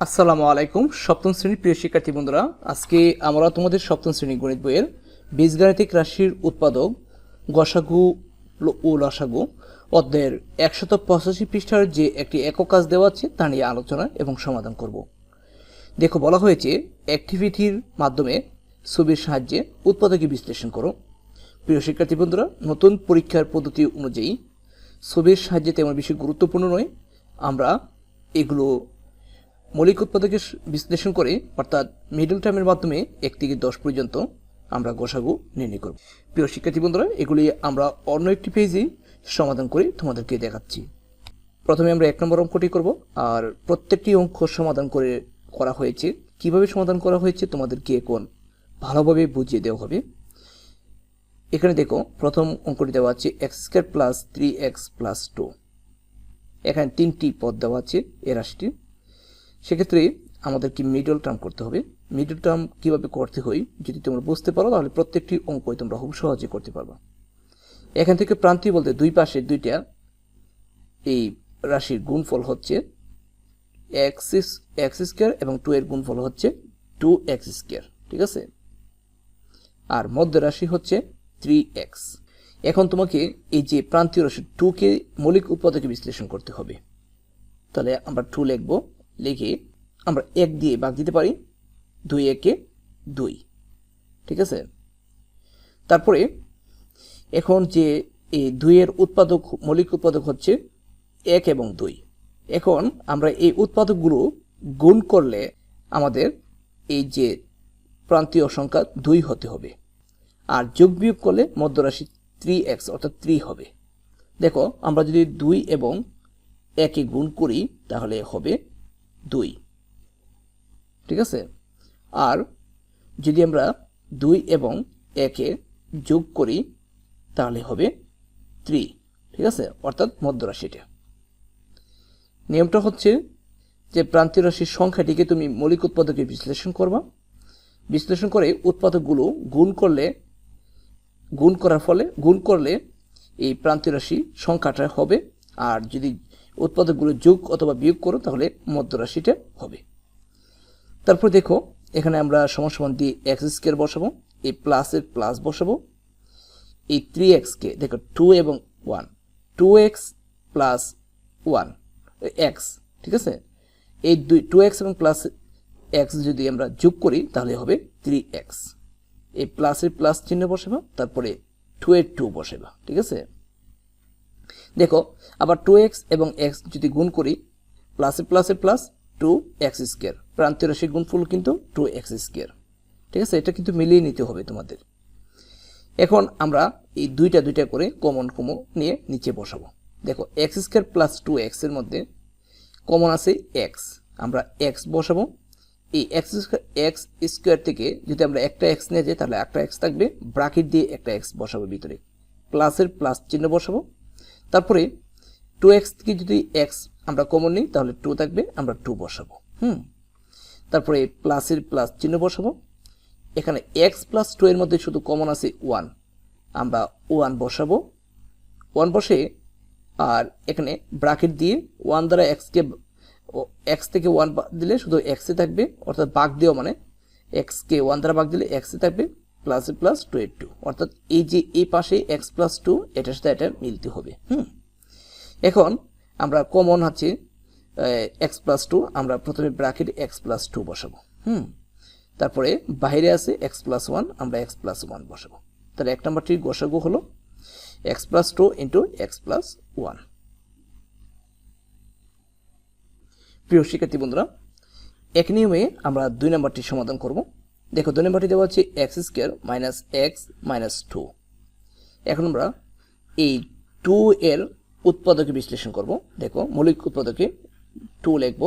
আসসালামু আলাইকুম, সপ্তম শ্রেণির প্রিয় শিক্ষার্থী বন্ধুরা। আজকে আমরা তোমাদের সপ্তম শ্রেণি গণিত বইয়ের বীজগাণিতিক রাশির উৎপাদক গসাগু ও লসাগু অধ্যায়ের একশত পঁচাশি পৃষ্ঠার যে একটি একক কাজ দেওয়া আছে তা নিয়ে আলোচনা এবং সমাধান করব। দেখো, বলা হয়েছে অ্যাক্টিভিটির মাধ্যমে ছবির সাহায্যে উৎপাদকে বিশ্লেষণ করো। প্রিয় শিক্ষার্থী বন্ধুরা, নতুন পরীক্ষার পদ্ধতি অনুযায়ী ছবির সাহায্যে তেমন বেশি গুরুত্বপূর্ণ নয়। আমরা এগুলো মৌলিক উৎপাদকের বিশ্লেষণ করে, অর্থাৎ মিডল টার্মের মাধ্যমে এক থেকে দশ পর্যন্ত আমরা গোসাগু নির্ণয় করব। প্রিয় শিক্ষার্থী বন্ধুরা, এগুলি আমরা অন্য একটি পেজে সমাধান করে তোমাদেরকে দেখাচ্ছি। প্রথমে আমরা এক নম্বর অঙ্কটি করব, আর প্রত্যেকটি অঙ্ক সমাধান করে করা হয়েছে। কীভাবে সমাধান করা হয়েছে তোমাদেরকে এখন ভালোভাবে বুঝিয়ে দেওয়া হবে। এখানে দেখো, প্রথম অঙ্কটি দেওয়া আছে x square plus three x plus two এখানে তিনটি পদ দেওয়া আছে এ সেক্ষেত্রে আমাদেরকে মিডল টার্ম করতে হবে। মিডল টার্ম কীভাবে করতে হয়, যদি তোমরা বুঝতে পারো, তাহলে প্রত্যেকটি অঙ্কই তোমরা খুব সহজে করতে পারবে। এখান থেকে প্রান্তীয় বলতে দুই পাশে দুইটা এই রাশির গুণফল হচ্ছে এক্স এক্স স্কোয়ার এবং টু এর গুণফল হচ্ছে টু এক্স স্কোয়ার ঠিক আছে? আর মধ্য রাশি হচ্ছে থ্রি এক্স এখন তোমাকে এই যে প্রান্তীয় রাশি টুকে মৌলিক উৎপাদকে বিশ্লেষণ করতে হবে। তাহলে আমরা টু লিখব লিখে আমরা এক দিয়ে ভাগ দিতে পারি। দুই একে দুই। ঠিক আছে? তারপরে এখন যে এই দুইয়ের উৎপাদক, মৌলিক উৎপাদক হচ্ছে এক এবং দুই। এখন আমরা এই উৎপাদকগুলো গুণ করলে আমাদের এই যে প্রান্তীয় সংখ্যা দুই হতে হবে। আর যোগ বিয়োগ করলে মধ্যরাশি থ্রি এক্স অর্থাৎ থ্রি হবে। দেখো, আমরা যদি দুই এবং একে গুণ করি, তাহলে হবে দুই। ঠিক আছে? আর যদি আমরা দুই এবং একে যোগ করি, তাহলে হবে থ্রি ঠিক আছে? অর্থাৎ মধ্যরাশিটা। নিয়মটা হচ্ছে যে প্রান্তীয় রাশির সংখ্যাটিকে তুমি মৌলিক উৎপাদকে বিশ্লেষণ করবা। বিশ্লেষণ করে উৎপাদকগুলো গুণ করলে, গুণ করার ফলে, গুণ করলে এই প্রান্তীয় রাশি সংখ্যাটা হবে। আর যদি উৎপাদকগুলো যোগ অথবা বিয়োগ করো, তাহলে মধ্যরাশিটা হবে। তারপর দেখো, এখানে আমরা সমান সমান দিয়ে এক্স স্কোয়ার বসাবো, এই প্লাসের প্লাস বসাবো। এই থ্রি এক্সকে দেখো টু এবং one two x plus one x ঠিক আছে? এই দুই টু এক্স এবং প্লাস এক্স যদি আমরা যোগ করি, তাহলে হবে থ্রি এক্স এই প্লাসের প্লাস চিহ্ন বসাবা, তারপরে টু এর টু বসাবা, ঠিক আছে? দেখো, আবার টু এক্স এবং এক্স যদি গুণ করি প্লাসে প্লাসে প্লাস টু এক্স স্কোয়ার প্রান্তীয় রাশির গুণফল কিন্তু টু এক্স স্কোয়ার ঠিক আছে? এটা কিন্তু মিলিয়ে নিতে হবে তোমাদের। এখন আমরা এই দুইটা দুইটা করে কমন কমো নিয়ে নিচে বসাবো। দেখো এক্স স্কোয়ার প্লাস টু এক্সের মধ্যে কমন আছে এক্স আমরা এক্স বসাবো। এই এক্স এক্স স্কোয়ার থেকে যদি আমরা একটা এক্স নিয়ে যাই, তাহলে একটা এক্স থাকবে ব্রাকেট দিয়ে একটা এক্স বসাবো ভিতরে। প্লাসের প্লাস চিহ্ন বসাবো। তারপরে টু এক্স থেকে যদি এক্স আমরা কমন নিই, তাহলে টু থাকবে, আমরা টু বসাবো। হুম? তারপরে প্লাসের প্লাস চিহ্ন বসাবো। এখানে এক্স প্লাস টু এর মধ্যে শুধু কমন আছে ওয়ান আমরা ওয়ান বসাবো। ওয়ান বসে, আর এখানে ব্রাকেট দিয়ে ওয়ান দ্বারা এক্সকে এক্স থেকে ওয়ান দিলে শুধু এক্সে থাকবে, অর্থাৎ বাঘ দেওয়া মানে এক্সকে ওয়ান দ্বারা বাঘ দিলে এক্সে থাকবে। প্লাসে প্লাস টু এর টু অর্থাৎ এই যে এই পাশে এক্স প্লাস টু এটার সাথে এটা মিলতে হবে, হুম? এখন আমরা কমন হচ্ছে এক্স প্লাস টু আমরা প্রথমে ব্রাকেট এক্স প্লাস টু বসাবো, হুম? তারপরে বাইরে আছে এক্স প্লাস ওয়ান আমরা এক্স প্লাস ওয়ান বসাবো। তাহলে এক নম্বরটির গোসাগু হলো x plus two into x plus one প্রিয় শিক্ষার্থী বন্ধুরা, এক নিয়মে আমরা দুই নম্বরটি সমাধান করব। দেখো, দুই নম্বরটি দেওয়া হচ্ছে x square minus x minus two এখন আমরা এই টু এর উৎপাদকে বিশ্লেষণ করব। দেখো, মৌলিক উৎপাদকে টু লিখব।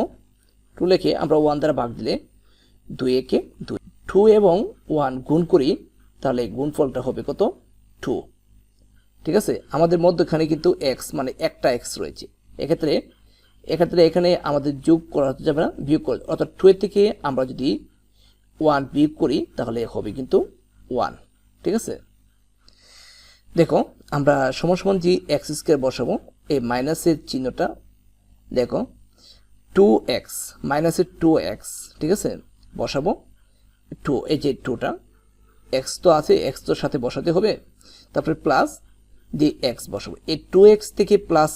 টু লিখে আমরা ওয়ান দ্বারা ভাগ দিলে দুই একে দুই। টু এবং ওয়ান গুণ করি, তাহলে গুণফলটা হবে কত? টু ঠিক আছে? আমাদের মধ্যখানে কিন্তু এক্স মানে একটা এক্স রয়েছে। এক্ষেত্রে এক্ষেত্রে এখানে আমাদের যোগ করা যাবে না, বিয়োগ করে অর্থাৎ টু এর থেকে আমরা যদি ওয়ান বিয়োগ করি, তাহলে হবে কিন্তু ওয়ান ঠিক আছে? দেখো, আমরা সমান সমান যে এক্স স্কোয়ার বসাবো, এই মাইনাসের চিহ্নটা, দেখো টু এক্স মাইনাসের টু এক্স ঠিক আছে? বসাবো টু এই যে টুটা এক্স তো আছে এক্স তোর সাথে বসাতে হবে, তারপরে প্লাস দিয়ে এক্স বসাবো। এই টু এক্স থেকে প্লাস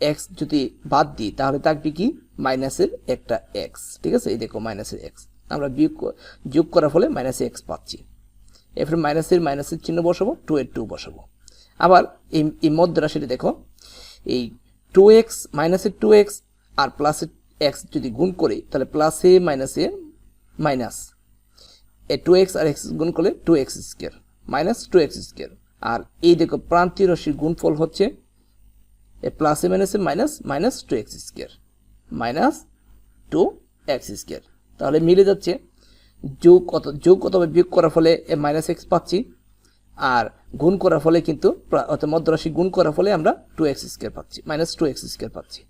এক্স যদি বাদ দিই, তাহলে থাকবে কি? মাইনাসের একটা এক্স ঠিক আছে? এই দেখো মাইনাসের এক্স আমরা বিয়োগ যোগ করার ফলে মাইনাসে এক্স পাচ্ছি। এরপরে মাইনাসের মাইনাসের চিহ্ন বসাবো টু এর টু বসাবো। আবার এই এই মধ্য রাশিটা দেখো, এই টু এক্স মাইনাসের টু এক্স আর প্লাসের এক্স যদি গুণ করি, তাহলে প্লাসে মাইনাসে মাইনাস এ টু এক্স আর এক্স গুণ করলে two x square minus two x square আর এই দেখো প্রান্তীয় রাশির গুণফল হচ্ছে, এ প্লাসে মাইনাসে minus minus two x square minus two x square তাহলে মিলে যাচ্ছে যোগ কত, যোগ অথবা বিয়োগ করার ফলে মাইনাস এক্স পাচ্ছি। আর গুণ করার ফলে কিন্তু অর্থাৎ মধ্যরাশি গুণ করার ফলে আমরা টু এক্স স্কোয়ার পাচ্ছি মাইনাস টু এক্স স্কোয়ার পাচ্ছি।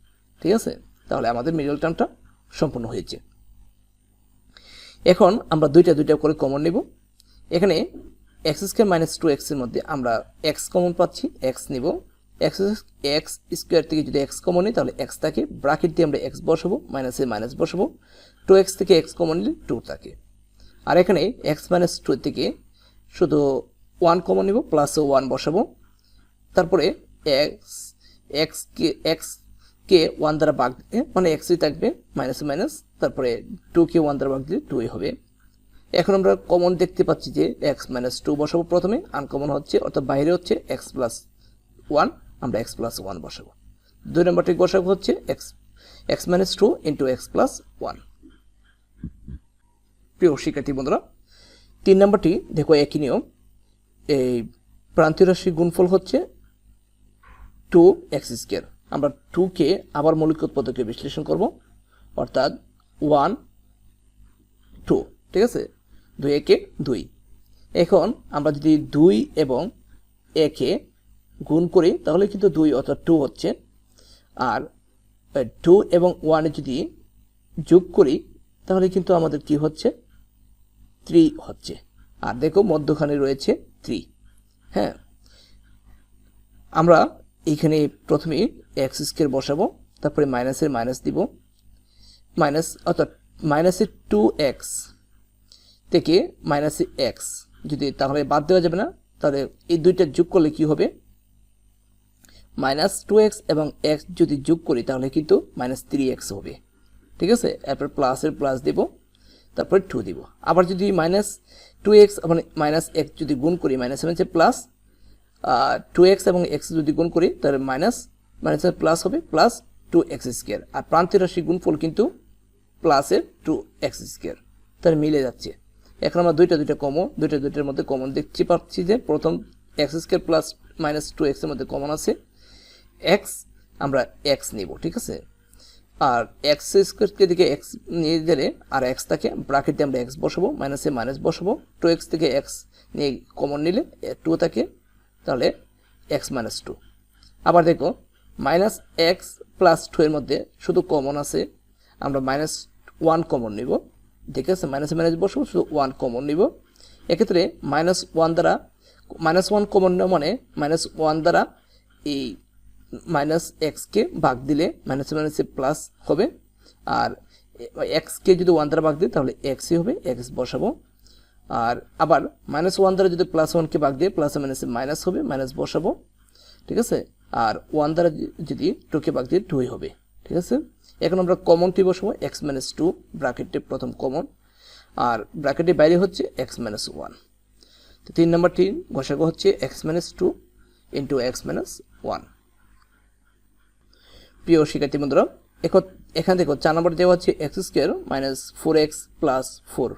ঠিক আছে? তাহলে আমাদের মিডল টার্মটা সম্পূর্ণ হয়েছে। এখন আমরা দুইটা দুইটা করে কমন নেব। এখানে এক্স স্কোয়ার মাইনাস টু এক্সের মধ্যে আমরা এক্স কমন পাচ্ছি এক্স নিব। এক্স এক্স স্কোয়ার থেকে যদি এক্স কমন নিই, তাহলে এক্স থাকে ব্রাকেট দিয়ে আমরা এক্স বসাবো মাইনাসে মাইনাস বসাবো টু এক্স থেকে এক্স কমন নিলে টু থাকে। আর এখানে এক্স মাইনাস টু থেকে শুধু ওয়ান কমন নিব প্লাস ওয়ান বসাবো। তারপরে এক্স এক্স কে এক্স কে ওয়ান দ্বারা ভাগ দিলে মানে এক্সই থাকবে মাইনাস মাইনাস তারপরে টু কে ওয়ান দ্বারা ভাগ দিলে টুই হবে। এখন আমরা কমন দেখতে পাচ্ছি যে এক্স মাইনাস টু বসাবো প্রথমে আনকমন হচ্ছে, অর্থাৎ বাইরে হচ্ছে এক্স প্লাস ওয়ান আমরা এক্স প্লাস ওয়ান বসাবো। দুই নম্বরটি বসাবো হচ্ছে x x minus two into x plus one প্রিয় শিক্ষার্থী বন্ধুরা, তিন নম্বরটি দেখো একই নিয়ম। এই প্রান্তীয় গুণফল হচ্ছে টু এক্স স্কোয়ার আমরা টুকে আবার মৌলিক উৎপাদকে বিশ্লেষণ করব। অর্থাৎ ওয়ান টু ঠিক আছে? দুই একে দুই। এখন আমরা যদি দুই এবং একে গুণ করি, তাহলে কিন্তু দুই অর্থাৎ টু হচ্ছে। আর টু এবং ওয়ানে যদি যোগ করি, তাহলে কিন্তু আমাদের কি হচ্ছে? থ্রি হচ্ছে। আর দেখো, মধ্যখানে রয়েছে থ্রি হ্যাঁ? আমরা এইখানে প্রথমে এক্স স্কোয়ার বসাবো, তারপরে মাইনাসের মাইনাস দিব। মাইনাস অর্থাৎ মাইনাসের টু এক্স থেকে মাইনাসে এক্স যদি তাহলে বাদ দেওয়া যাবে না, তাহলে এই দুইটা যোগ করলে কি হবে? মাইনাস টু এক্স এবং এক্স যদি যোগ করি, তাহলে কিন্তু মাইনাস থ্রি এক্স হবে। ঠিক আছে? এরপর প্লাসের প্লাস দেব, তারপরে টু দিব। আবার যদি মাইনাস টু এক্স মানে মাইনাস এক্স যদি গুণ করি, মাইনাস হচ্ছে প্লাস টু এক্স এবং এক্স যদি গুণ করি, তাহলে মাইনাস মাইনাসের প্লাস হবে প্লাস টু এক্স স্কোয়ার আর প্রান্তীয় রাশি গুণফল কিন্তু প্লাসের টু এক্স স্কোয়ার তাহলে মিলে যাচ্ছে। এখন আমরা দুইটা দুইটা কমন দুইটা দুইটার মধ্যে কমন দেখতে পাচ্ছি যে প্রথম x square plus minus two এক্সের মধ্যে কমন আছে। এক্স আমরা এক্স নিব, ঠিক আছে? আর এক্স স্কোয়ারকে দিকে এক্স নিয়ে গেলে, আর এক্স থাকে ব্রাকেটে আমরা এক্স বসাবো মাইনাসে মাইনাস বসাবো। টু এক্স থেকে এক্স নিয়ে কমন নিলে টু থাকে, তাহলে এক্স মাইনাস টু আবার দেখো মাইনাস এক্স প্লাস টু এর মধ্যে শুধু কমন আছে, আমরা মাইনাস ওয়ান কমন নিব। ঠিক আছে? মাইনাস মাইনাস বসবো, শুধু ওয়ান কমন নিব। এক্ষেত্রে মাইনাস ওয়ান দ্বারা মাইনাস ওয়ান কমন নেওয়া মানে মাইনাস ওয়ান দ্বারা এই মাইনাস এক্সকে ভাগ দিলে মাইনাস মাইনাসে প্লাস হবে। আর এক্সকে যদি ওয়ান দ্বারা ভাগ দিই, তাহলে এক্সই হবে এক্স বসাবো। আর আবার মাইনাস ওয়ান দ্বারা যদি প্লাস ওয়ানকে ভাগ দিয়ে প্লাস মাইনাসে মাইনাস হবে মাইনাস বসাবো। ঠিক আছে? আর ওয়ান দ্বারা যদি- টুকে ভাগ দিয়ে টুই হবে। ঠিক আছে? এখন আমরা কমনটি বসাবো? এক্স মাইনাস টু ব্র্যাকেটে প্রথম কমন আর ব্র্যাকেটের বাইরে হচ্ছে এক্স মাইনাস ওয়ান তো তিন নম্বরটি ঘষাগো হচ্ছে x minus two into x minus one প্রিয় শিক্ষার্থী বন্ধুরা, এখন থেকে চার নম্বর দেওয়া হচ্ছে x square minus four x plus four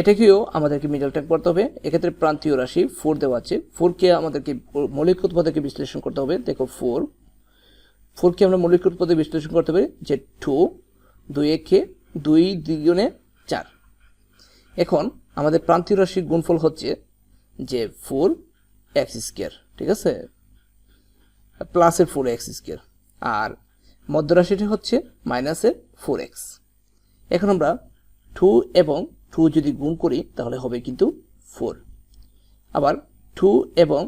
এটাকেও আমাদেরকে মিডল ট্যাগ করতে হবে। এক্ষেত্রে প্রান্তীয় রাশি ফোর দেওয়া আছে। ফোরকে আমাদেরকে মৌলিক উৎপাদকে বিশ্লেষণ করতে হবে? দেখো ফোর ফোরকে আমরা মৌলিক উৎপাদকে বিশ্লেষণ করতে পারি যে টু দুই একে দুই দ্বিগুণে চার। এখন আমাদের প্রান্তীয় রাশির গুণফল হচ্ছে যে ফোর এক্স স্কোয়ার ঠিক আছে? প্লাসের ফোর এক্স স্কোয়ার আর মধ্যরাশিটি হচ্ছে মাইনাসের ফোর এক্স এখন আমরা টু এবং টু যদি গুণ করি, তাহলে হবে কিন্তু ফোর আবার টু এবং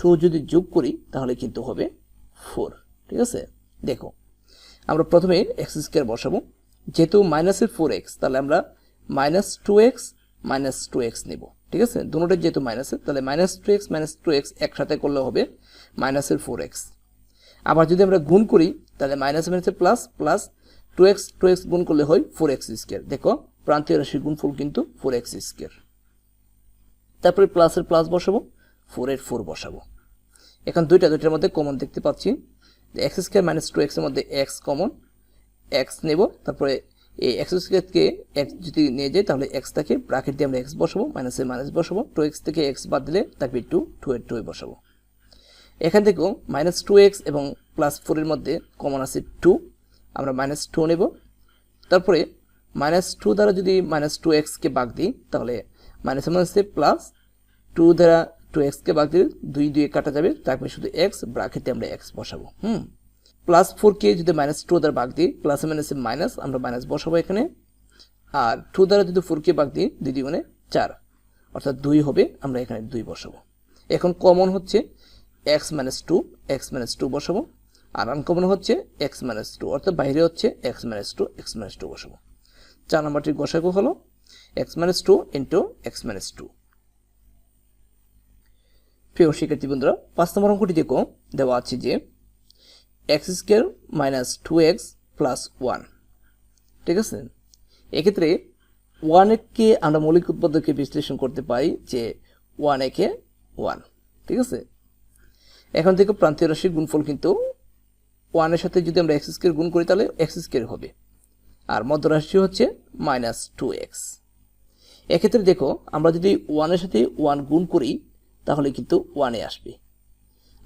টু যদি যোগ করি, তাহলে কিন্তু হবে ফোর ঠিক আছে? দেখো, আমরা প্রথমে এক্স স্কোয়ার বসাবো। যেহেতু মাইনাসের ফোর এক্স তাহলে আমরা minus two x minus two x নেব। ঠিক আছে? দুটোটাই যেহেতু মাইনাসের তাহলে minus two x minus two x একসাথে করলে হবে মাইনাসের ফোর এক্স আবার যদি আমরা গুণ করি, তাহলে মাইনাস মাইনাসে plus plus two x two x গুণ করলে হয় ফোর এক্স স্কোয়ার দেখো, প্রান্তীয় রাশির গুণফল কিন্তু ফোর এক্স স্কোয়ার তারপরে প্লাসের প্লাস বসাবো ফোরের ফোর বসাবো। এখন দুইটা দুইটার মধ্যে কমন দেখতে পাচ্ছি। এক্স স্কোয়ার মাইনাস টু এক্সের মধ্যে এক্স কমন এক্স নেব, তারপরে এই এক্স স্কোয়ারকে এক্স যদি নিয়ে যাই, তাহলে এক্স থেকে ব্রাকেট দিয়ে আমরা এক্স বসাবো মাইনাসে মাইনাস বসাবো টু এক্স থেকে এক্স বাদ দিলে থাকবে টু টু এর টু বসাবো। এখান থেকেও মাইনাস টু এক্স এবং প্লাস ফোরের মধ্যে কমন আছে টু আমরা মাইনাস টু নেব। তারপরে মাইনাস টু দ্বারা যদি মাইনাস টু এক্সকে বাগ দিই, তাহলে মাইনাস মাইনাসে প্লাস টু দ্বারা টু এক্সকে বাগ দিলে দুই দুই কাটা যাবে। তারপরে শুধু এক্স ব্রাকেটে আমরা এক্স বসাবো। হুম। প্লাস ফোরকে যদি মাইনাস টু দ্বারা বাগ দিই প্লাসে মাইনাসে মাইনাস আমরা মাইনাস বসাবো এখানে। আর টু দ্বারা যদি ফোরকে বাগ দিই, দুই দ্বিগুণে চার। অর্থাৎ দুই হবে, আমরা এখানে দুই বসাবো। এখন কমন হচ্ছে x minus two x minus two বসাবো। আর আনকমন হচ্ছে এক্স মাইনাস টু অর্থাৎ বাইরে হচ্ছে x minus two x minus two বসাবো। চার নম্বরটির গোসাগু হলো x minus two into x minus two প্রিয় শিক্ষার্থী বন্ধুরা, পাঁচ নম্বর অঙ্কটি দেখো, দেওয়া আছে যে x square minus two x plus one ঠিক আছে? এক্ষেত্রে ওয়ান একে আমরা মৌলিক উৎপাদকে বিশ্লেষণ করতে পারি যে ওয়ান একে ওয়ান ঠিক আছে? এখন থেকে প্রান্তীয় রাশির গুণফল কিন্তু ওয়ানের সাথে যদি আমরা এক্স স্কোয়ার গুণ করি, তাহলে এক্স স্কোয়ার হবে। আর মধ্যরাশি হচ্ছে মাইনাস টু এক্স এক্ষেত্রে দেখো, আমরা যদি ওয়ানের সাথে ওয়ান গুণ করি, তাহলে কিন্তু ওয়ানে আসবে।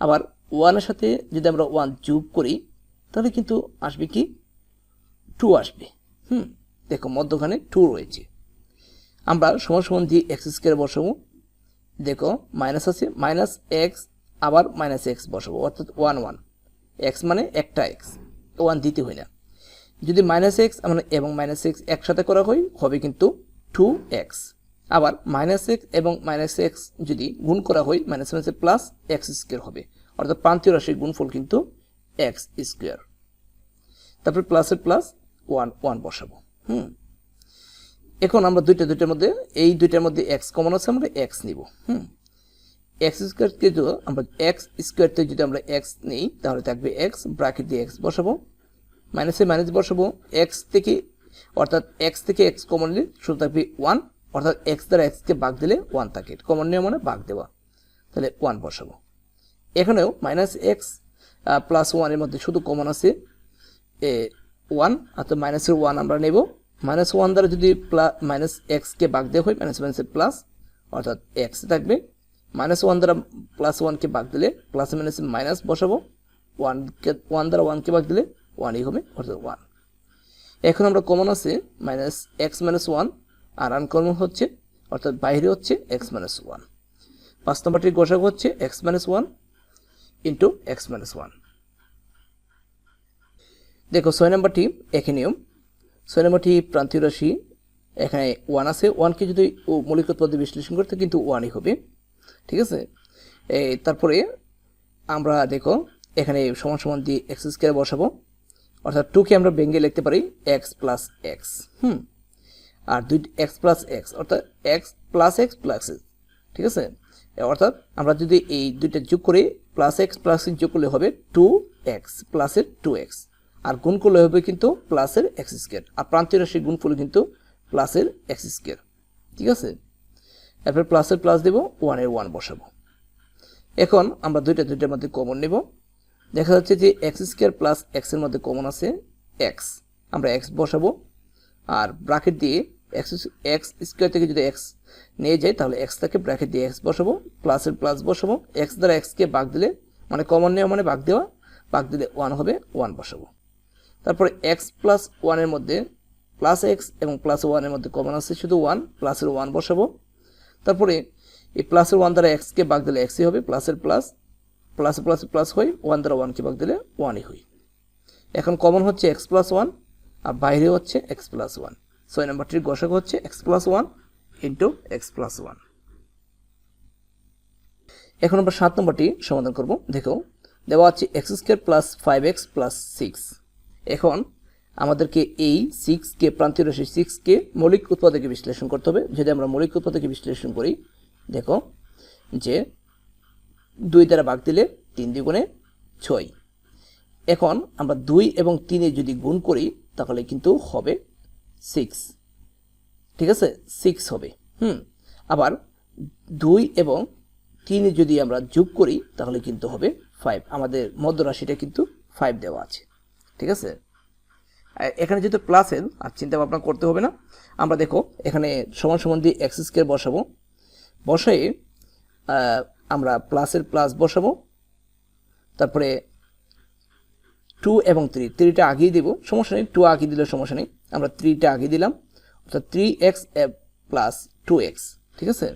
আবার ওয়ানের সাথে যদি আমরা ওয়ান যোগ করি, তাহলে কিন্তু আসবে কি? টু আসবে। হুম, দেখো মধ্যখানে টু রয়েছে। আমরা সমান সমান দিয়ে এক্স স্কোয়ার বসাবো। দেখো মাইনাস আছে মাইনাস এক্স আবার মাইনাস এক্স বসাবো, অর্থাৎ ওয়ান ওয়ান এক্স মানে একটা এক্স ওয়ান দিতে হয় না। যদি মাইনাস এক্স মানে এবং মাইনাস এক্স একসাথে করা হয়, হবে কিন্তু টু এক্স আবার মাইনাস এক্স এবং মাইনাস এক্স যদি গুণ করা হয় মাইনাস মাইনাসে প্লাস এক্স স্কোয়ার হবে। অর্থাৎ প্রান্তীয় রাশির গুণফল কিন্তু এক্স স্কোয়ার তারপর প্লাসের প্লাস ওয়ান ওয়ান বসাবো। হুম। এখন আমরা দুইটা, দুইটার মধ্যে, এই দুইটার মধ্যে এক্স কমন আছে, আমরা এক্স নিব। হুম। এক্স স্কোয়ারকে আমরা এক্স স্কোয়ারতে যদি আমরা এক্স নিই, তাহলে থাকবে এক্স ব্রাকেট দিয়ে এক্স বসাবো। মাইনাসে মাইনাস বসাবো। এক্স থেকে, অর্থাৎ এক্স থেকে এক্স কমন নিলে শুধু থাকবে ওয়ান অর্থাৎ এক্স দ্বারা এক্সকে বাগ দিলে ওয়ান থাকে। কমন নিয়ম মানে বাগ দেওয়া। তাহলে ওয়ান বসাবো। এখানেও মাইনাস এক্স প্লাস ওয়ানের মধ্যে শুধু কমন আছে। এ ওয়ান অর্থাৎ মাইনাসের ওয়ান আমরা নেব। মাইনাস ওয়ান দ্বারা যদি প্লাস মাইনাস এক্সকে বাগ দেওয়া হয় মাইনাস মাইনাসের প্লাস অর্থাৎ এক্স থাকবে। মাইনাস ওয়ান দ্বারা প্লাস ওয়ানকে বাদ দিলে প্লাস মাইনাসে মাইনাস বসাবো। ওয়ানকে ওয়ান দ্বারা ওয়ানকে বাদ দিলে ওয়ানই হবে, অর্থাৎ ওয়ান এখন আমরা কমন আছে মাইনাস এক্স মাইনাস ওয়ান আর আনকমন হচ্ছে, অর্থাৎ বাইরে হচ্ছে এক্স মাইনাস ওয়ান পাঁচ নম্বরটির গোসাগ হচ্ছে x minus one into x minus one দেখো, ছয় নম্বরটি একই নিয়ম। ছয় নম্বরটি প্রান্তীয় রাশি, এখানে ওয়ান আছে। ওয়ানকে যদি ও মৌলিক উৎপাদে বিশ্লেষণ করতে, কিন্তু ওয়ানই হবে। ঠিক আছে? এই তারপরে আমরা দেখো, এখানে সমান সমান দিয়ে এক্স স্কোয়ার বসাবো। অর্থাৎ টুকে আমরা ভেঙে লিখতে পারি এক্স প্লাস এক্স হুম? আর দুই এক্স প্লাস এক্স অর্থাৎ x plus x plus x ঠিক আছে? অর্থাৎ আমরা যদি এই দুইটা যোগ করি প্লাস এক্স প্লাস যোগ করলে হবে টু এক্স প্লাসের টু এক্স আর গুণ করলে হবে কিন্তু প্লাসের এক্স স্কোয়ার আর প্রান্তীয় রাশির গুণ করলে কিন্তু প্লাসের এক্স স্কোয়ার ঠিক আছে? এরপর প্লাসের প্লাস দেবো ওয়ানের ওয়ান বসাবো। এখন আমরা দুইটা দুইটার মধ্যে কমন নেব। দেখা যাচ্ছে যে এক্স স্কোয়ার প্লাস এক্সের মধ্যে কমন আছে এক্স আমরা এক্স বসাবো। আর ব্রাকেট দিয়ে এক্স এক্স স্কোয়ার থেকে যদি এক্স নিয়ে যাই, তাহলে এক্স থেকে ব্র্যাকেট দিয়ে এক্স বসাবো প্লাসের প্লাস বসাবো। এক্স দ্বারা এক্সকে বাঘ দিলে মানে কমন নেওয়া মানে বাঘ দেওয়া বাঘ দিলে ওয়ান হবে ওয়ান বসাবো। তারপরে এক্স প্লাস ওয়ানের মধ্যে প্লাস এক্স এবং প্লাস ওয়ানের মধ্যে কমন আছে, শুধু ওয়ান প্লাসের ওয়ান বসাবো। তারপরে এই প্লাসের ওয়ান দ্বারা এক্সকে বাগ দিলে এক্সই হবে প্লাসের প্লাস প্লাস প্লাস প্লাস হয় ওয়ান দ্বারা ওয়ানকে বাগ দিলে ওয়ানই হয় এখন কমন হচ্ছে এক্স প্লাস ওয়ান আর বাইরে হচ্ছে এক্স প্লাস ওয়ান ছয় নম্বরটির গসাগ হচ্ছে x plus one into x plus one এখন আমরা সাত নম্বরটি সমাধান করব। দেখো, দেওয়া আছে x square plus five x plus six এখন আমাদেরকে এই সিক্সকে প্রান্তীয় রাশি সিক্সকে মৌলিক উৎপাদকে বিশ্লেষণ করতে হবে। যদি আমরা মৌলিক উৎপাদকে বিশ্লেষণ করি, দেখো যে দুই দ্বারা ভাগ দিলে তিন দ্বিগুণে ছয়। এখন আমরা দুই এবং তিনে যদি গুণ করি, তাহলে কিন্তু হবে সিক্স ঠিক আছে? সিক্স হবে। হুম। আবার দুই এবং তিনে যদি আমরা যোগ করি, তাহলে কিন্তু হবে ফাইভ আমাদের মধ্য রাশিটা কিন্তু ফাইভ দেওয়া আছে। ঠিক আছে? এখানে যেহেতু প্লাস প্লাসের আর চিন্তা ভাবনা করতে হবে না। আমরা দেখো, এখানে সমান সমান দিয়ে এক্স স্কোয়ার বসাবো। বসাই আমরা প্লাসের প্লাস বসাবো। তারপরে টু এবং থ্রি থ্রিটা আগেই দেবো। সমস্যা নেই টু আগে দিলে সমস্যা নেই। আমরা থ্রিটা আগে দিলাম। অর্থাৎ three x plus two x ঠিক আছে?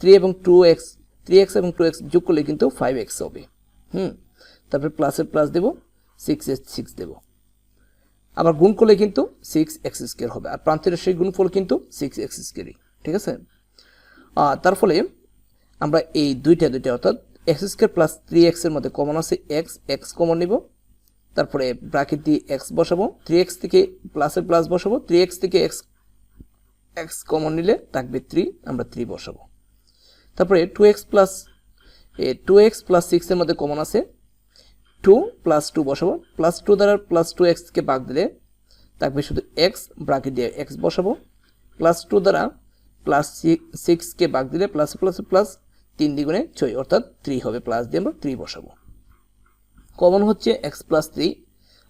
থ্রি এবং টু এক্স থ্রি এক্স এবং টু এক্স যোগ করলে কিন্তু ফাইভ এক্স হবে। হুম, তারপরে প্লাসের প্লাস দেবো সিক্স এক্স সিক্স দেবো। আবার গুণ করলে কিন্তু সিক্স এক্স স্কোয়ার হবে। আর প্রান্তের সেই গুণফল কিন্তু সিক্স এক্স স্কোয়ারই ঠিক আছে? তার ফলে আমরা এই দুইটা দুইটা, অর্থাৎ এক্স স্কোয়ার প্লাস থ্রি এক্সের মধ্যে কমন আছে এক্স এক্স কমন নিব। তারপরে ব্রাকেট দিয়ে এক্স বসাবো। থ্রি এক্স থেকে প্লাসের প্লাস বসাবো। থ্রি এক্স থেকে এক্স এক্স কমন নিলে থাকবে থ্রি আমরা থ্রি বসাবো। তারপরে two x plus two x plus সিক্সের মধ্যে কমন আছে। টু প্লাস টু বসাবো। প্লাস টু দ্বারা প্লাস টু এক্সকে ভাগ দিলে থাকবে শুধু এক্স ব্রাকেট দিয়ে এক্স বসাবো। প্লাস টু দ্বারা প্লাস সিক্সকে ভাগ দিলে প্লাস প্লাস প্লাস তিন দ্বিগুণে ছয়, অর্থাৎ থ্রি হবে। প্লাস দিয়ে আমরা থ্রি বসাবো। কমন হচ্ছে এক্স প্লাস থ্রি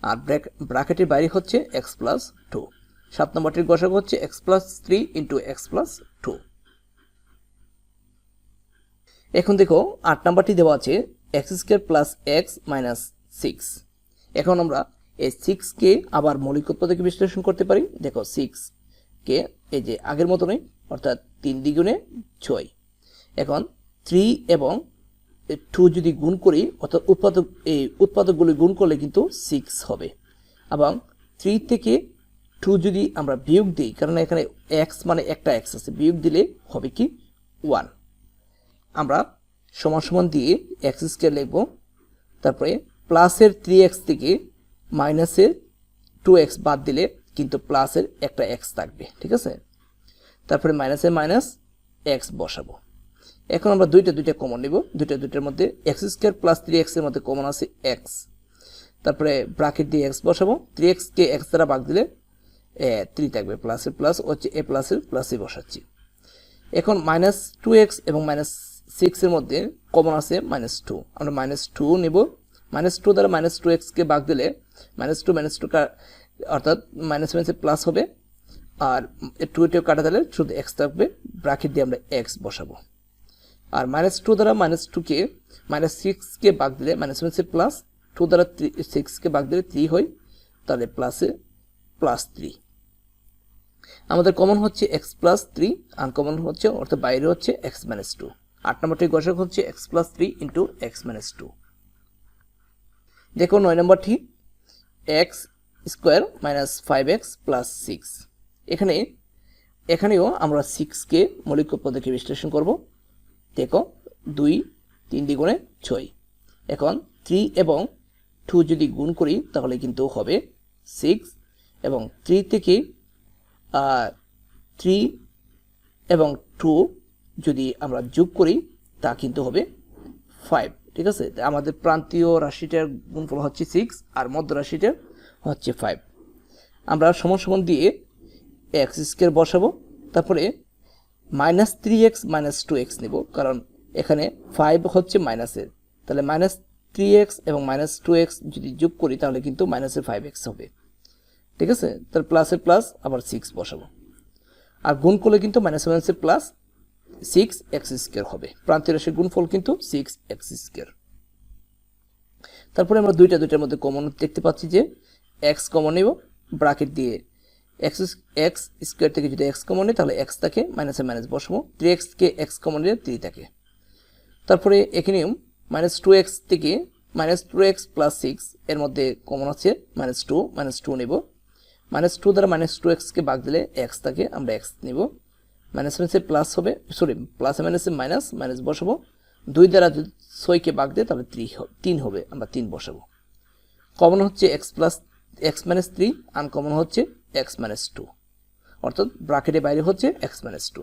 আর ব্র্যাক ব্র্যাকেটের বাইরে হচ্ছে এক্স প্লাস টু সাত নম্বরটির গসাগু হচ্ছে x plus three into x plus two এখন দেখো, আট নাম্বারটি দেওয়া আছে x square plus x minus six. এখন আমরা এই সিক্সকে আবার মৌলিক উৎপাদকে বিশ্লেষণ করতে পারি। দেখো সিক্স কে এই যে আগের মতনই, অর্থাৎ তিন দ্বিগুণে ছয়। এখন থ্রি এবং টু যদি গুণ করি, অর্থাৎ উৎপাদক, এই উৎপাদকগুলি গুণ করলে কিন্তু সিক্স হবে। এবং থ্রি থেকে টু যদি আমরা বিয়োগ দিই, কারণ এখানে এক্স মানে একটা এক্স আছে, বিয়োগ দিলে হবে কি ওয়ান। আমরা সমান সমান দিয়ে এক্স স্কোয়ার লিখব। তারপরে প্লাসের থ্রি এক্স থেকে মাইনাসের টু এক্স বাদ দিলে কিন্তু প্লাসের একটা এক্স থাকবে, ঠিক আছে? তারপরে মাইনাসের মাইনাস এক্স বসাবো। এখন আমরা দুইটা দুইটা কমন নিব। দুইটা দুইটার মধ্যে এক্স স্কোয়ার প্লাস থ্রি এক্সের মধ্যে কমন আছে এক্স তারপরে ব্রাকেট দিয়ে এক্স বসাবো। থ্রি এক্সকে এক্স দ্বারা ভাগ দিলে থ্রি থাকবে। প্লাসের প্লাস হচ্ছে এ প্লাসের প্লাসে বসাচ্ছি। এখন মাইনাস টু এক্স এবং মাইনাস সিক্সের মধ্যে কমন আছে মাইনাস টু আমরা মাইনাস টু নেব। মাইনাস টু দ্বারা মাইনাস টু এক্সকে ভাগ দিলে মাইনাস টু মাইনাস টু অর্থাৎ মাইনাস মাইনাসে প্লাস হবে। আর টু এটিও কাটা দিলে শুধু এক্স থাকবে। ব্রাকেট দিয়ে আমরা এক্স বসাবো। আর মাইনাস টু দ্বারা মাইনাস টুকে মাইনাস সিক্সকে ভাগ দিলে মাইনাস মাইনাসে প্লাস টু দ্বারা থ্রি সিক্সকে ভাগ দিলে থ্রি হয়। তাহলে প্লাসে প্লাস থ্রি আমাদের কমন হচ্ছে এক্স প্লাস থ্রি আনকমন হচ্ছে, অর্থাৎ বাইরে হচ্ছে এক্স মাইনাস টু আট নম্বরটি গসক হচ্ছে x plus three into x minus two দেখো নয় নম্বরটি x square minus five x plus six এখানে, এখানেও আমরা সিক্সকে মৌলিক পদ্ধতি বিশ্লেষণ করব। দেখো, দুই, তিন দ্বিগুণে ছয়। এখন থ্রি এবং টু যদি গুণ করি, তাহলে কিন্তু হবে সিক্স এবং থ্রি থেকে থ্রি এবং টু যদি আমরা যোগ করি, তা কিন্তু হবে ফাইভ ঠিক আছে? আমাদের প্রান্তীয় রাশিটার গুণফল হচ্ছে সিক্স আর মধ্য রাশিটার হচ্ছে ফাইভ আমরা সমান সমান দিয়ে এক্স স্কোয়ার বসাবো, তারপরে minus three x minus two x নেব, কারণ এখানে ফাইভ হচ্ছে মাইনাসের তাহলে মাইনাস থ্রি এক্স এবং মাইনাস টু এক্স যদি যোগ করি, তাহলে কিন্তু মাইনাসের ফাইভ এক্স হবে। ঠিক আছে? তাহলে প্লাসের প্লাস আবার সিক্স বসাবো। আর গুণ করলে কিন্তু মাইনাস মাইনাসের প্লাস সিক্স এক্স স্কোয়ার হবে। প্রান্তীয় রাশির গুণফল কিন্তু সিক্স এক্স স্কোয়ার তারপরে আমরা দুইটা দুইটার মধ্যে কমন দেখতে পাচ্ছি যে এক্স কমন নেব ব্রাকেট দিয়ে এক্স এক্স স্কোয়ার থেকে যদি এক্স কমন নেই, তাহলে এক্স থাকে মাইনাসে মাইনাস বসবো। থ্রি এক্সকে এক্স কমন নিলে থ্রি থাকে তারপরে এখানেও মাইনাস টু এক্স থেকে minus two x plus six এর মধ্যে কমন আছে মাইনাস টু মাইনাস টু নেব। মাইনাস টু দ্বারা মাইনাস টু এক্সকে ভাগ দিলে এক্স থাকে আমরা এক্স নেব। মাইনাস মাইনাসে প্লাস হবে সরি প্লাসে মাইনাসে মাইনাস মাইনাস বসাবো। দুই দ্বারা ছয়কে ভাগ দেয় তাহলে থ্রি তিন হবে, আমরা তিন বসাবো। কমন হচ্ছে x plus x minus three uncommon হচ্ছে এক্স মাইনাস টু অর্থাৎ ব্রাকেটের বাইরে হচ্ছে এক্স মাইনাস টু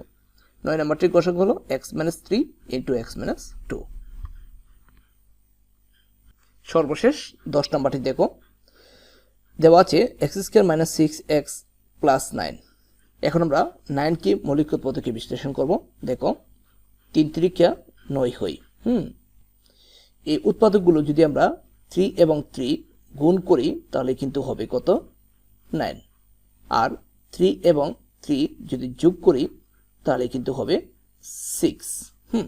নয় নম্বরটির গসক হলো x minus three into x minus two সর্বশেষ দশ নম্বরটি দেখো। দেওয়া আছে x square minus six x plus nine এখন আমরা নাইনকে মৌলিক পদ্ধতি বিশ্লেষণ করব। দেখো, তিন তিরিকা নয় হই, হুম? এই উৎপাদকগুলো যদি আমরা থ্রি এবং থ্রি গুণ করি, তাহলে কিন্তু হবে কত? নাইন। আর থ্রি এবং থ্রি যদি যোগ করি, তাহলে কিন্তু হবে সিক্স, হুম?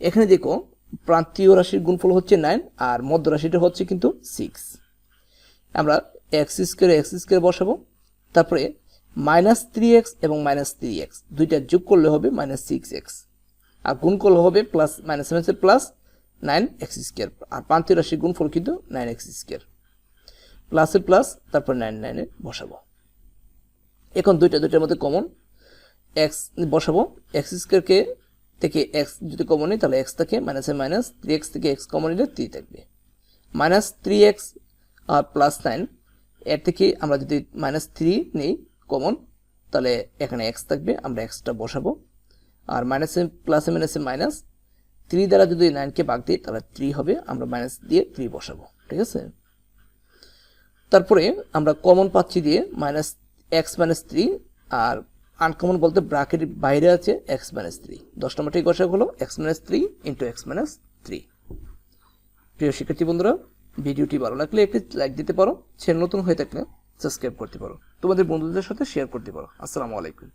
এখানে দেখো, প্রান্তীয় রাশির গুণফল হচ্ছে নাইন আর মধ্য রাশিটা হচ্ছে কিন্তু সিক্স। আমরা এক্স স্কোয়ার এক্স স্কোয়ার বসাবো, তারপরে মাইনাস থ্রি এক্স এবং মাইনাস থ্রি এক্স। দুইটা যোগ করলে হবে মাইনাস সিক্স এক্স। আর গুণ করলে হবে প্লাস, মাইনাস মাইনাসের প্লাস নাইন এক্স স্কোয়ার। আর প্রান্তীয় রাশির গুণফল কিন্তু নাইন এক্স স্কোয়ার। প্লাসের প্লাস, তারপর নাইন, নাইনে বসাবো। এখন দুইটা, দুইটার মধ্যে কমন এক্স বসাবো। এক্স স্কোয়ারকে থেকে এক্স যদি কমন নিই, তাহলে এক্স থাকে মাইনাসে মাইনাস, থ্রি এক্স থেকে এক্স কমন নিলে থ্রি থাকবে। মাইনাস থ্রি এক্স আর প্লাস নাইন, এর থেকে আমরা যদি মাইনাস থ্রি নিই কমন তাহলে এখানে এক্স থাকবে, আমরা এক্সটা বসাবো। আর মাইনাসে প্লাসে মাইনাসে মাইনাস থ্রি দ্বারা যদি নাইনকে ভাগ দিই, তাহলে থ্রি হবে, আমরা মাইনাস দিয়ে থ্রি বসাবো, ঠিক আছে? তারপরে আমরা কমন পাচ্ছি দিয়ে মাইনাস এক্স মাইনাস থ্রি আর আনকমন বলতে ব্রাকেটের বাইরে আছে এক্স মাইনাস থ্রি দশ নম্বরটি গসা হলো x minus three into x minus three প্রিয় শিক্ষার্থী বন্ধুরা, ভিডিওটি ভালো লাগলে একটি লাইক দিতে পারো। চ্যানেল নতুন হয়ে থাকলে সাবস্ক্রাইব করতে পারো। তোমাদের বন্ধুদের সাথে শেয়ার করতে পারো। আসসালামু আলাইকুম।